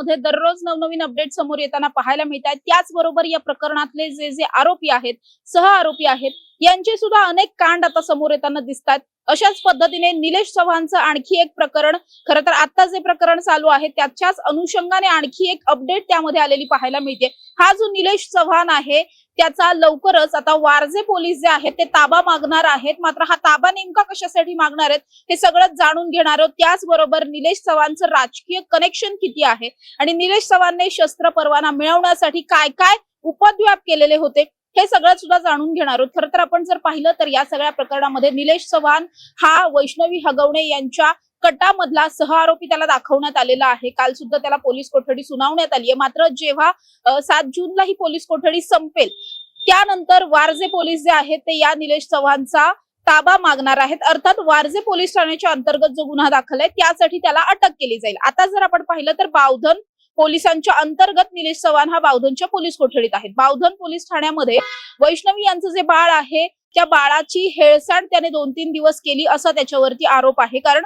मध्ये दररोज नवनवीन अपडेट समोर येताना पाहायला मिळत आहेत. त्याचबरोबर या प्रकरणातले जे जे आरोपी आहेत सह आरोपी आहेत यांचे सुद्धा अनेक कांड आता समोर येताना दिसतात. अशाच पद्धतीने निलेश चव्हाणचं आणखी एक प्रकरण खरं तर आता जे प्रकरण चालू आहे त्याच्याच अनुषंगाने आणखी एक अपडेट त्यामध्ये आलेली पाहायला मिळते. हा जो निलेश चव्हाण आहे त्याचा लवकरच आता वारजे पोलीस जे आहेत ते ताबा मागणार आहेत. मात्र हा ताबा नेमका कशासाठी मागणार आहेत हे सगळं जाणून घेणार आहोत. त्याचबरोबर निलेश चव्हाणचं राजकीय कनेक्शन किती आहे आणि निलेश चव्हाणने शस्त्र परवाना मिळवण्यासाठी काय काय उपद्व्याप केलेले होते हे सगळं सुद्धा जाणून घेणार आहोत. खरं तर आपण जर पाहिलं तर या सगळ्या प्रकरणामध्ये निलेश चव्हाण हा वैष्णवी हगवणे यांच्या कटामधला सह आरोपी त्याला दाखवण्यात आलेला आहे. काल सुद्धा त्याला पोलीस कोठडी सुनावण्यात आली आहे. मात्र जेव्हा सात जूनला ही पोलीस कोठडी संपेल त्यानंतर वारजे पोलीस जे आहेत ते या निलेश चव्हाणचा ताबा मागणार आहेत. अर्थात वारजे पोलीस ठाण्याच्या अंतर्गत जो गुन्हा दाखल आहे त्यासाठी त्याला अटक केली जाईल. आता जर आपण पाहिलं तर बावधन पोलिसांच्या अंतर्गत निलेश चव्हाण हा बावधनच्या पोलीस कोठडीत आहेत. बावधन पोलीस ठाण्यामध्ये वैष्णवी यांचं जे बाळ आहे त्या बाळाची हेळसांड त्याने दोन तीन दिवस केली असा त्याच्यावरती आरोप आहे. कारण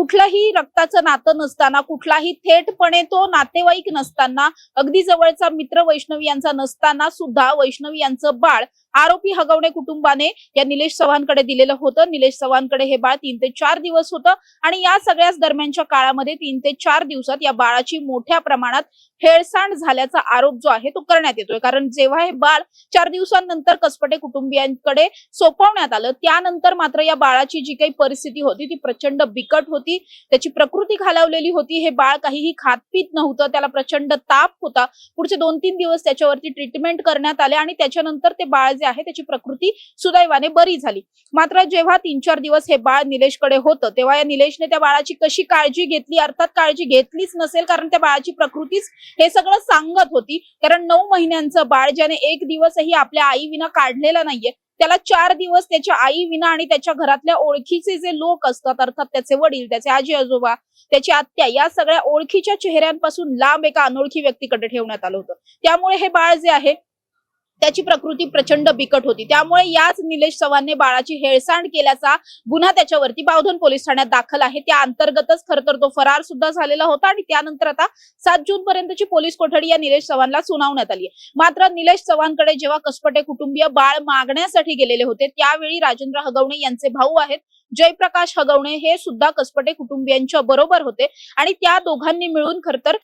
कुठलंही रक्ताचं नातं नसताना कुठलाही थेटपणे तो नातेवाईक नसताना अगदी जवळचा मित्र वैष्णवी यांचा नसताना सुद्धा वैष्णवी यांचं बाळ आरोपी हगवणे कुटुंबाने या निलेश चव्हाणकडे दिलेलं होतं. निलेश चव्हाणकडे हे बाळ तीन ते चार दिवस होतं आणि या सगळ्याच दरम्यानच्या काळामध्ये तीन ते चार दिवसात या बाळाची मोठ्या प्रमाणात हेळसांड झाल्याचा आरोप जो आहे तो करण्यात येतोय. कारण जेव्हा हे बाळ चार दिवसांनंतर कसपटे कुटुंबियांकडे सोपवण्यात आलं त्यानंतर मात्र या बाळाची जी काही परिस्थिती होती ती प्रचंड बिकट होती. त्याची प्रकृती खालावलेली होती. हे बाळ काहीही खात पीत नव्हतं. त्याला प्रचंड ताप होता. पुढचे दोन तीन दिवस त्याच्यावरती ट्रीटमेंट करण्यात आले आणि त्याच्यानंतर ते बाळ जे आहे त्याची प्रकृती सुदैवाने बरी झाली. मात्र जेव्हा तीन चार दिवस हे बाळ निलेशकडे होतं तेव्हा या निलेशने त्या बाळाची कशी काळजी घेतली? अर्थात काळजी घेतलीच नसेल कारण त्या बाळाची प्रकृतीच हे सगळं सांगत होती. कारण नऊ महिन्यांचं बाळ ज्याने एक दिवसही आपल्या आई विना काढलेला नाहीये त्याला चार दिवस त्याच्या आई विना आणि त्याच्या घरातल्या ओळखीचे जे लोक असतात अर्थात त्याचे वडील त्याचे आजी आजोबा त्याची आत्या या सगळ्या ओळखीच्या चेहऱ्यांपासून लांब एका अनोळखी व्यक्तीकडे ठेवण्यात आलं होतं. त्यामुळे हे बाळ जे आहे त्याची प्रकृती प्रचंड बिकट होती. त्यामुळे याच निलेश चव्हाणने बाळाची हेळसांड केल्याचा गुन्हा त्याच्यावरती बावधन पोलीस ठाण्यात दाखल आहे. त्या अंतर्गतच खर तर तो फरार सुद्धा झालेला होता आणि त्यानंतर आता सात जून पर्यंतची पोलीस कोठडी या निलेश चव्हाणला सुनावण्यात आली मात्र निलेश चव्हाणकडे जेव्हा कसपटे कुटुंबीय बाळ मागण्यासाठी गेलेले होते त्यावेळी राजेंद्र हगवणे यांचे भाऊ आहेत. जयप्रकाश हगवणे हे सुद्धा कसपटे कुटुंबियांच्या बरोबर होते. आणि त्या दोघांनी मिळून खर तर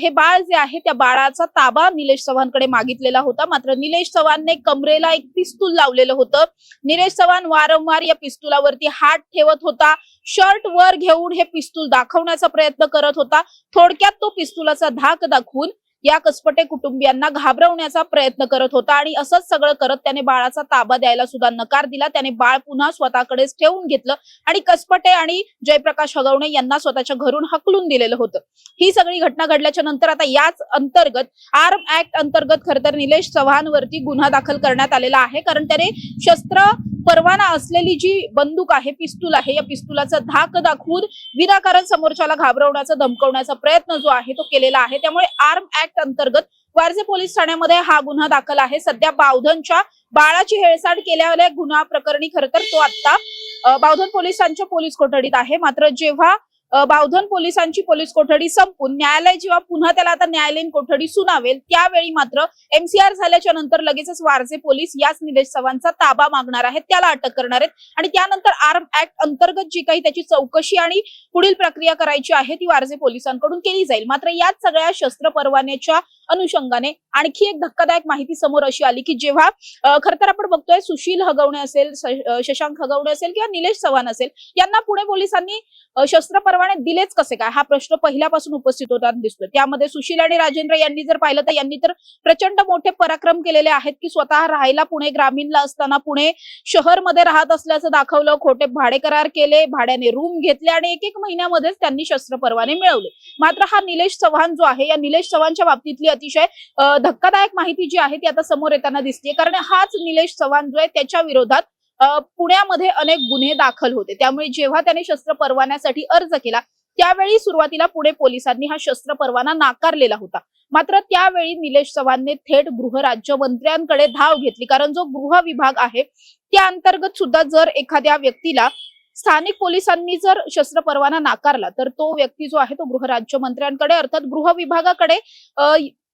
हे बाळ जे आहे त्या बाळाचा ताबा निलेश चव्हाणकडे मागितलेला होता. मात्र निलेश चव्हाणने कमरेला एक पिस्तूल लावलेलं होतं. निलेश चव्हाण वारंवार या पिस्तुलावरती हात ठेवत होता. शर्ट वर घेऊन हे पिस्तूल दाखवण्याचा प्रयत्न करत होता. थोडक्यात तो पिस्तुलाचा धाक दाखवून या कसपटे कुटुंबियांना घाबरवण्याचा प्रयत्न करत होता आणि असंच सगळं करत त्याने बाळाचा ताबा द्यायला सुद्धा नकार दिला. त्याने बाळ पुन्हा स्वतःकडेच ठेवून घेतलं आणि कसपटे आणि जयप्रकाश हगवणे यांना स्वतःच्या घरून हकलून दिलेलं होतं. ही सगळी घटना घडल्याच्या नंतर आता याच अंतर्गत आर्म ऍक्ट अंतर्गत खरं तर निलेश चव्हाणवरती गुन्हा दाखल करण्यात आलेला आहे. कारण त्याने शस्त्र परवाना असलेली जी बंदूक आहे पिस्तूल आहे या पिस्तुलाचा धाक दाखवून विनाकारण समोरच्याला घाबरवण्याचा धमकवण्याचा प्रयत्न जो आहे तो केलेला आहे. त्यामुळे आर्म ऍक्ट अंतर्गत वारजे पोलीस ठाण्यामध्ये हा गुन्हा दाखल आहे. सध्या बावधनच्या बाळाची हेळसाड केल्यावर गुन्हा प्रकरणी खरं तर तो आता बावधन पोलिसांच्या पोलीस कोठडीत आहे. मात्र जेव्हा बावधन पोलिसांची पोलीस कोठडी संपून न्यायालय जेव्हा पुन्हा त्याला आता न्यायालयीन कोठडी सुनावेल त्यावेळी मात्र एमसीआर झाल्याच्यानंतर लगेचच वारजे पोलीस याच निलेश चव्हाणचा ताबा मागणार आहेत त्याला अटक करणार आहेत. आणि त्यानंतर आर्म ऍक्ट अंतर्गत जी काही त्याची चौकशी आणि पुढील प्रक्रिया करायची आहे ती वारजे पोलिसांकडून केली जाईल. मात्र याच सगळ्या शस्त्र परवान्याच्या अनुषंगाने. आणखी एक धक्कादायक माहिती समोर अशी आली की जेव्हा खर तर आपण बघतोय सुशील हगवणे असेल शशांक हगवणे असेल किंवा निलेश चव्हाण असेल यांना पुणे पोलिसांनी शस्त्र परवाने दिलेच कसे काय? हा प्रश्न पहिल्यापासून उपस्थित होताना दिसतोय. त्यामध्ये सुशील आणि राजेंद्र यांनी जर पाहिलं तर यांनी तर प्रचंड मोठे पराक्रम केलेले आहेत की स्वतः राहायला पुणे ग्रामीणला असताना पुणे शहरमध्ये राहत असल्याचं दाखवलं. खोटे भाडे करार केले भाड्याने रूम घेतले आणि एक एक महिन्यामध्येच त्यांनी शस्त्र परवाने मिळवले. मात्र हा निलेश चव्हाण जो आहे या निलेश चव्हाणच्या बाबतीतली अतिशय धक्कादायक माहिती जी आहे ती आता समोर येताना दिसते कारण हाच निलेश चव्हाण जो आहे त्याच्या विरोधात पुण्यामध्ये अनेक गुन्हे दाखल होते. त्यामुळे जेव्हा त्याने शस्त्र परवान्यासाठी अर्ज केला त्यावेळी सुरुवातीला पुणे पोलिसांनी हा शस्त्र परवाना नाकारलेला होता. मात्र त्यावेळी निलेश चव्हाणने थेट गृह राज्यमंत्र्यांकडे धाव घेतली. कारण जो गृह विभाग आहे त्या अंतर्गत सुद्धा जर एखाद्या व्यक्तीला स्थानिक पोलिसांनी जर शस्त्र परवाना नाकारला तर तो व्यक्ती जो आहे तो गृहराज्यमंत्र्यांकडे अर्थात गृह विभागाकडे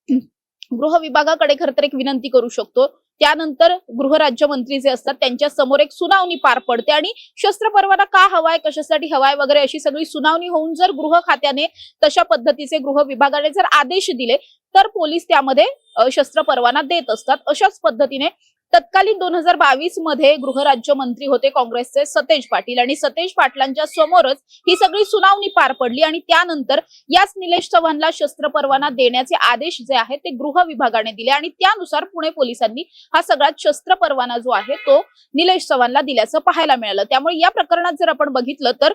गृह विभागाकडे खरं तर एक विनंती करू शकतो. त्यानंतर गृहराज्यमंत्री जे असतात त्यांच्यासमोर एक सुनावणी पार पडते आणि शस्त्र परवाना का हवाय कशासाठी हवाय वगैरे अशी सगळी सुनावणी होऊन जर गृह खात्याने तशा पद्धतीचे गृह विभागाने जर आदेश दिले तर पोलीस त्यामध्ये शस्त्र परवाना देत असतात. अशाच पद्धतीने तत्कालीन दोन हजार बावीसमध्ये गृहराज्यमंत्री होते काँग्रेसचे सतेज पाटील. आणि सतेज पाटलांच्या समोरच ही सगळी सुनावणी पार पडली आणि त्यानंतर याच निलेश चव्हाणला शस्त्र परवाना देण्याचे आदेश जे आहेत ते गृह विभागाने दिले. आणि त्यानुसार पुणे पोलिसांनी हा सगळ्यात शस्त्र परवाना जो आहे तो निलेश चव्हाणला दिल्याचं पाहायला मिळालं. त्यामुळे या प्रकरणात जर आपण बघितलं तर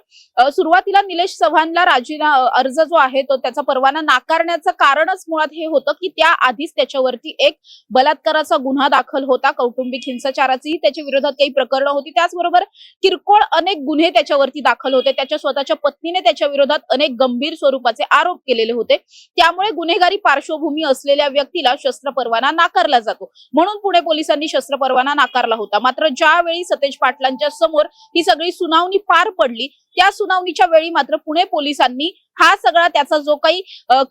सुरुवातीला निलेश चव्हाणला राजीना अर्ज जो आहे तो त्याचा परवाना नाकारण्याचं कारणच मुळात हे होतं की त्याआधीच त्याच्यावरती एक बलात्काराचा गुन्हा दाखल होता. कौटुंबिक हिंसाचाराचीही त्याच्या विरोधात काही प्रकरणं होती. त्याचबरोबर किरकोळ अनेक गुन्हे त्याच्यावरती दाखल होते. त्याच्या स्वतःच्या पत्नीने त्याच्या विरोधात अनेक गंभीर स्वरूपाचे आरोप केलेले होते. त्यामुळे गुन्हेगारी पार्श्वभूमी असलेल्या व्यक्तीला शस्त्र परवाना नाकारला जातो. म्हणून पुणे पोलिसांनी शस्त्र परवाना नाकारला होता. मात्र ज्यावेळी सतेज पाटलांच्या समोर ही सगळी सुनावणी पार पडली त्या सुनावणीच्या वेळी मात्र पुणे पोलिसांनी हा सगळा त्याचा जो काही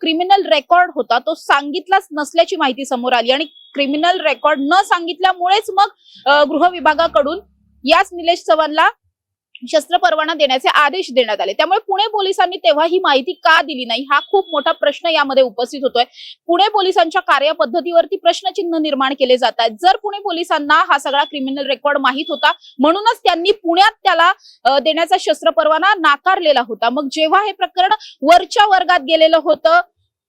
क्रिमिनल रेकॉर्ड होता तो सांगितलाच नसल्याची माहिती समोर आली. आणि क्रिमिनल रेकॉर्ड न सांगितल्यामुळेच मग गृह विभागाकडून याच निलेश चव्हाणला शस्त्र परवाना देण्याचे आदेश देण्यात आले. त्यामुळे पुणे पोलिसांनी तेव्हा ही माहिती का दिली नाही? हा खूप मोठा प्रश्न यामध्ये उपस्थित होतोय. पुणे पोलिसांच्या कार्यपद्धतीवरती प्रश्नचिन्ह निर्माण केले जात आहेत. जर पुणे पोलिसांना हा सगळा क्रिमिनल रेकॉर्ड माहीत होता म्हणूनच त्यांनी पुण्यात त्याला देण्याचा शस्त्र परवाना नाकारलेला होता. मग जेव्हा हे प्रकरण वरच्या वर्गात गेलेलं होतं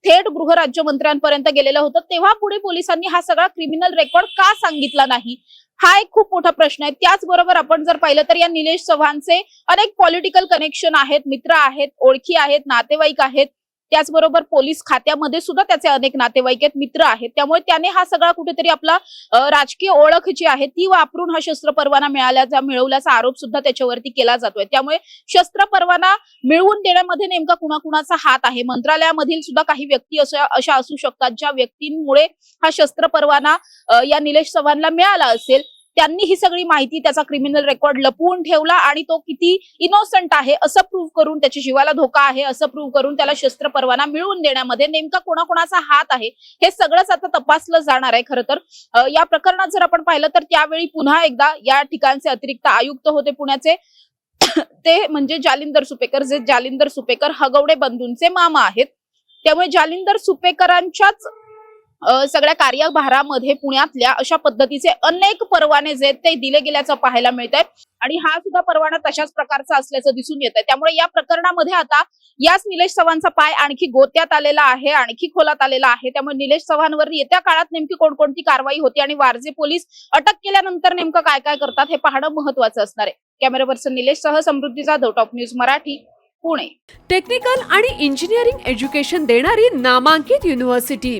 थेट गृहराज्यमंत्र्यांपर्यंत गेलेलं होतं तेव्हा पुणे पोलिसांनी हा सगळा क्रिमिनल रेकॉर्ड का सांगितला नाही? हा एक खूप मोठा प्रश्न आहे. त्याचबरोबर आपण जर पाहिलं तर या निलेश चव्हाणचे अनेक पॉलिटिकल कनेक्शन आहेत मित्र आहेत ओळखी आहेत नातेवाईक आहेत. त्याचबरोबर पोलीस खात्यामध्ये सुद्धा त्याचे अनेक नातेवाईक आहेत मित्र आहेत. त्यामुळे त्याने हा सगळा कुठेतरी आपला राजकीय ओळख जी आहे ती वापरून हा शस्त्र परवाना मिळाल्याचा मिळवल्याचा आरोप सुद्धा त्याच्यावरती केला जातोय. त्यामुळे शस्त्र परवाना मिळवून देण्यामध्ये नेमका कुणाकुणाचा हात आहे? मंत्रालयामधील सुद्धा काही व्यक्ती अशा अशा असू शकतात ज्या व्यक्तींमुळे हा शस्त्र परवाना या निलेश चव्हाणला मिळाला असेल. त्यांनी ही सगळी माहिती त्याचा क्रिमिनल रेकॉर्ड लपवून ठेवला आणि तो किती इनोसंट आहे असं प्रूव्ह करून त्याच्या जीवाला धोका आहे असं प्रूव्ह करून त्याला शस्त्र परवाना मिळवून देण्यामध्ये नेमका कोणाकोणाचा हात आहे हे सगळंच आता तपासलं जाणार आहे खरं तर. या प्रकरणात जर आपण पाहिलं तर त्यावेळी पुन्हा एकदा या ठिकाणचे अतिरिक्त आयुक्त होते पुण्याचे. ते म्हणजे जालिंदर सुपेकर. जे जालिंदर सुपेकर हगवडे बंधूंचे मामा आहेत. त्यामुळे जालिंदर सुपेकरांच्याच सगळ्या कार्यभारामध्ये पुण्यातल्या अशा पद्धतीचे अनेक परवाने जे ते दिले गेल्याचं पाहायला मिळत आहे आणि हा सुद्धा परवाना तशाच प्रकारचा असल्याचं दिसून येत आहे त्यामुळे या प्रकरणामध्ये आता याच निलेश चव्हाणचा पाय आणखी गोत्यात आलेला आहे आणखी खोलात आलेला आहे. त्यामुळे निलेश चव्हाणवर येत्या काळात नेमकी कोणकोणती कारवाई होती आणि वारजे पोलीस अटक केल्यानंतर नेमकं काय काय करतात हे पाहणं महत्वाचं असणार आहे. कॅमेरा पर्सन निलेश सह Samruddhi Jadhav top news Marathi Pune. Technical आणि इंजिनिअरिंग एज्युकेशन देणारी नामांकित university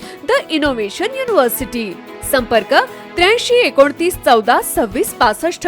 the innovation university. संपर्क त्र्याऐंशी एकोणतीस चौदा सव्वीस पासष्ट.